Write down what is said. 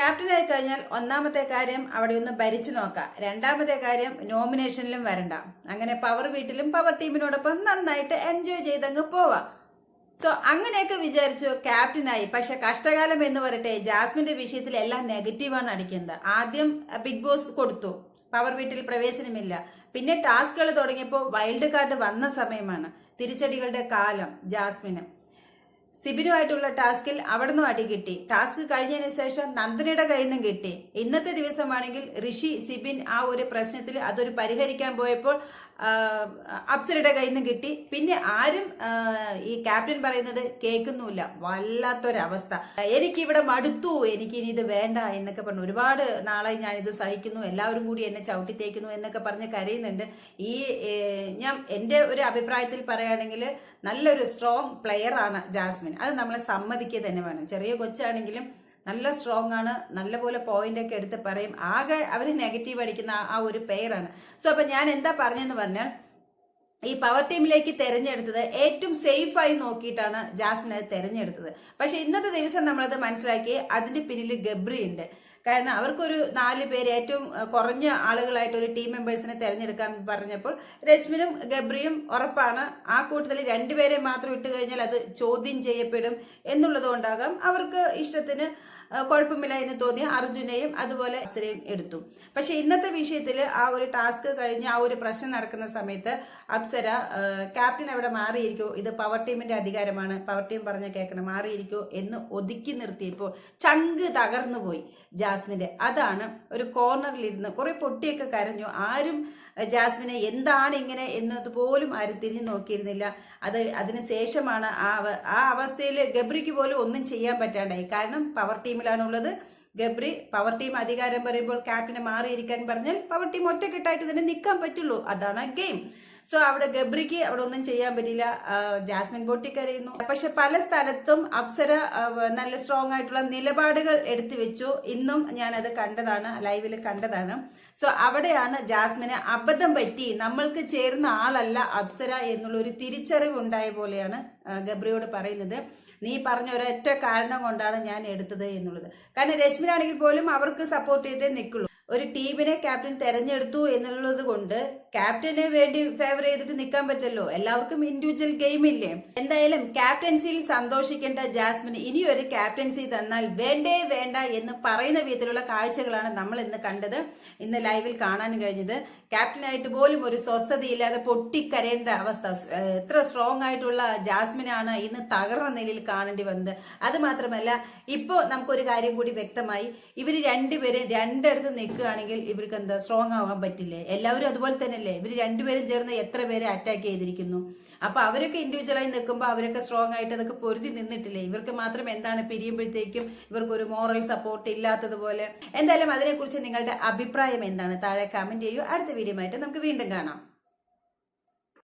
ക്യാപ്റ്റനായി കഴിഞ്ഞാൽ ഒന്നാമത്തെ കാര്യം അവിടെ ഒന്ന് ഭരിച്ചു നോക്കാം. രണ്ടാമത്തെ കാര്യം നോമിനേഷനിലും വരണ്ട. അങ്ങനെ പവർ വീട്ടിലും പവർ ടീമിനോടൊപ്പം നന്നായിട്ട് എൻജോയ് ചെയ്തങ്ങ് പോവാം. സോ അങ്ങനെയൊക്കെ വിചാരിച്ചു ക്യാപ്റ്റനായി പക്ഷെ കഷ്ടകാലം എന്ന് പറയട്ടെ ജാസ്മിന്റെ വിഷയത്തിൽ എല്ലാം നെഗറ്റീവാണ് അടിക്കുന്നത്. ആദ്യം ബിഗ് ബോസ് കൊടുത്തു. പവർ വീട്ടിൽ പ്രവേശനമില്ല. പിന്നെ ടാസ്കുകൾ തുടങ്ങിയപ്പോൾ വൈൽഡ് കാർഡ് വന്ന സമയമാണ്. തിരിച്ചടികളുടെ കാലം ജാസ്മിന്. സിബിനുമായിട്ടുള്ള ടാസ്കിൽ അവിടെ നിന്നും അടി കിട്ടി. ടാസ്ക് കഴിഞ്ഞതിന് ശേഷം നന്ദനയുടെ കയ്യിൽ നിന്നും കിട്ടി. ഇന്നത്തെ ദിവസമാണെങ്കിൽ ഋഷി സിബിൻ ആ ഒരു പ്രശ്നത്തിൽ അതൊരു പരിഹരിക്കാൻ പോയപ്പോൾ അപ്സരയുടെ കയ്യിൽ നിന്ന് കിട്ടി. പിന്നെ ആരും ഈ ക്യാപ്റ്റൻ പറയുന്നത് കേൾക്കുന്നുമില്ല. വല്ലാത്തൊരവസ്ഥ. എനിക്കിവിടെ മടുത്തു. എനിക്ക് ഇനി ഇത് വേണ്ട എന്നൊക്കെ പറഞ്ഞു. ഒരുപാട് നാളായി ഞാൻ ഇത് സഹിക്കുന്നു. എല്ലാവരും കൂടി എന്നെ ചവിട്ടി തേക്കുന്നു എന്നൊക്കെ പറഞ്ഞ് കരയുന്നുണ്ട്. ഈ ഞാൻ എന്റെ ഒരു അഭിപ്രായത്തിൽ പറയുകയാണെങ്കിൽ നല്ലൊരു സ്ട്രോങ് പ്ലെയറാണ് ജാസ്മിൻ. അത് നമ്മളെ സമ്മതിക്കുക തന്നെ വേണം. ചെറിയ കൊച്ചാണെങ്കിലും നല്ല സ്ട്രോങ് ആണ്. നല്ലപോലെ പോയിന്റൊക്കെ എടുത്ത് പറയും. ആകെ അവർ നെഗറ്റീവ് അടിക്കുന്ന ആ- ഒരു പെയറാണ് സോ അപ്പൊ ഞാൻ എന്താ പറഞ്ഞെന്ന് പറഞ്ഞാൽ ഈ പവർ ടീമിലേക്ക് തിരഞ്ഞെടുത്തത് ഏറ്റവും സേഫായി നോക്കിയിട്ടാണ് ജാസിനെ തിരഞ്ഞെടുത്തത്. പക്ഷെ ഇന്നത്തെ ദിവസം നമ്മളത് മനസ്സിലാക്കി അതിന്റെ പിന്നിൽ ഗബ്രി ഉണ്ട്. കാരണം അവർക്കൊരു നാല് പേര് ഏറ്റവും കുറഞ്ഞ ആളുകളായിട്ട് ഒരു ടീം മെമ്പേഴ്സിനെ തിരഞ്ഞെടുക്കാൻ പറഞ്ഞപ്പോൾ രശ്മിനും ഗബ്രിയും ഉറപ്പാണ് ആ കൂട്ടത്തിൽ രണ്ടുപേരെ മാത്രം ഇട്ട് കഴിഞ്ഞാൽ അത് ചോദ്യം ചെയ്യപ്പെടും എന്നുള്ളതുകൊണ്ടാകാം അവർക്ക് ഇഷ്ടത്തിന് കുഴപ്പമില്ല എന്ന് തോന്നിയ അർജുനെയും അതുപോലെ അപ്സരയും എടുത്തു. പക്ഷെ ഇന്നത്തെ വിഷയത്തിൽ ആ ഒരു ടാസ്ക് കഴിഞ്ഞ് ആ ഒരു പ്രശ്നം നടക്കുന്ന സമയത്ത് അപ്സര ക്യാപ്റ്റൻ അവിടെ മാറിയിരിക്കോ? ഇത് പവർ ടീമിന്റെ അധികാരമാണ്. പവർ ടീം പറഞ്ഞ കേൾക്കണം മാറിയിരിക്കോ എന്ന് ഒതുക്കി നിർത്തിയപ്പോൾ ചങ്ക് തകർന്നു പോയി ജാസ്മിന്റെ. അതാണ് ഒരു കോർണറിലിരുന്ന് കുറെ പൊട്ടിയൊക്കെ കരഞ്ഞു. ആരും ജാസ്മിനെ എന്താണ് ഇങ്ങനെ എന്നത് പോലും ആരും തിരിഞ്ഞു നോക്കിയിരുന്നില്ല. അത് അതിന് ശേഷമാണ് ആ ആ അവസ്ഥയിൽ ഗബ്രിക്ക് പോലും ഒന്നും ചെയ്യാൻ പറ്റാണ്ടായി. കാരണം പവർ ടീമിലാണുള്ളത്. ഗബ്രി പവർ ടീം അധികാരം പറയുമ്പോൾ ക്യാപ്റ്റനെ മാറിയിരിക്കാൻ പറഞ്ഞാൽ പവർ ടീം ഒറ്റക്കെട്ടായിട്ട് തന്നെ നിൽക്കാൻ പറ്റുള്ളൂ. അതാണ് ഗെയിം സോ അവിടെ ഗബ്രിക്ക് അവിടെ ഒന്നും ചെയ്യാൻ പറ്റിയില്ല. ജാസ്മിൻ ബോട്ടി കരയുന്നു പക്ഷെ പല സ്ഥലത്തും അപ്സര നല്ല സ്ട്രോങ് ആയിട്ടുള്ള നിലപാടുകൾ എടുത്തു വെച്ചു. ഇന്നും ഞാനത് കണ്ടതാണ് ലൈവിൽ കണ്ടതാണ്. സോ അവിടെയാണ് ജാസ്മിന് അബദ്ധം പറ്റി. നമ്മൾക്ക് ചേർന്ന ആളല്ല അപ്സര എന്നുള്ള ഒരു തിരിച്ചറിവ് ഉണ്ടായ പോലെയാണ് ഗബ്രിയോട് പറയുന്നത്. നീ പറഞ്ഞ ഒരൊറ്റ കാരണം കൊണ്ടാണ് ഞാൻ എടുത്തത് എന്നുള്ളത്. കാരണം രശ്മിനാണെങ്കിൽ പോലും അവർക്ക് സപ്പോർട്ട് ചെയ്തേ നിൽക്കുള്ളൂ. ഒരു ടീമിനെ ക്യാപ്റ്റൻ തെരഞ്ഞെടുത്തു എന്നുള്ളത് കൊണ്ട് ക്യാപ്റ്റന് വേണ്ടി ഫേവർ ചെയ്തിട്ട് നിൽക്കാൻ പറ്റല്ലോ എല്ലാവർക്കും ഇൻഡിവിജ്വൽ ഗെയിം ഇല്ലേ? എന്തായാലും ക്യാപ്റ്റൻസിയിൽ സന്തോഷിക്കേണ്ട ജാസ്മിൻ ഇനി ഒരു ക്യാപ്റ്റൻസി തന്നാൽ വേണ്ടേ വേണ്ട എന്ന് പറയുന്ന വിധത്തിലുള്ള കാഴ്ചകളാണ് നമ്മൾ ഇന്ന് കണ്ടത്. ഇന്ന് ലൈവിൽ കാണാൻ കഴിഞ്ഞത്. ക്യാപ്റ്റനായിട്ട് പോലും ഒരു സ്വസ്ഥതയില്ലാതെ പൊട്ടിക്കരയേണ്ട അവസ്ഥ. എത്ര സ്ട്രോങ് ആയിട്ടുള്ള ജാസ്മിനാണ് ഇന്ന് തകർന്ന നിലയിൽ കാണേണ്ടി വന്നത്. അത് മാത്രമല്ല ഇപ്പോൾ നമുക്കൊരു കാര്യം കൂടി വ്യക്തമായി. ഇവർ രണ്ടുപേരും രണ്ടിടത്ത് നിൽക്കുകയാണെങ്കിൽ ഇവർക്ക് എന്താ സ്ട്രോങ് ആവാൻ പറ്റില്ലേ? എല്ലാവരും അതുപോലെ തന്നെയല്ലേ? ഇവർ രണ്ടുപേരും ചേർന്ന് എത്ര പേരെ അറ്റാക്ക് ചെയ്തിരിക്കുന്നു? അപ്പോൾ അവരൊക്കെ ഇൻഡിവിജ്വലായി നിൽക്കുമ്പോൾ അവരൊക്കെ സ്ട്രോങ് ആയിട്ട് അതൊക്കെ പൊരുതി നിന്നിട്ടില്ലേ? ഇവർക്ക് മാത്രം എന്താണ് പിരിയുമ്പോഴത്തേക്കും ഇവർക്ക് ഒരു മോറൽ സപ്പോർട്ട് ഇല്ലാത്തതുപോലെ? എന്തായാലും അതിനെക്കുറിച്ച് നിങ്ങളുടെ അഭിപ്രായം എന്താണ്? താഴെ കമന്റ് ചെയ്യൂ. അടുത്ത വീഡിയോ ആയിട്ട് നമുക്ക് വീണ്ടും കാണാം.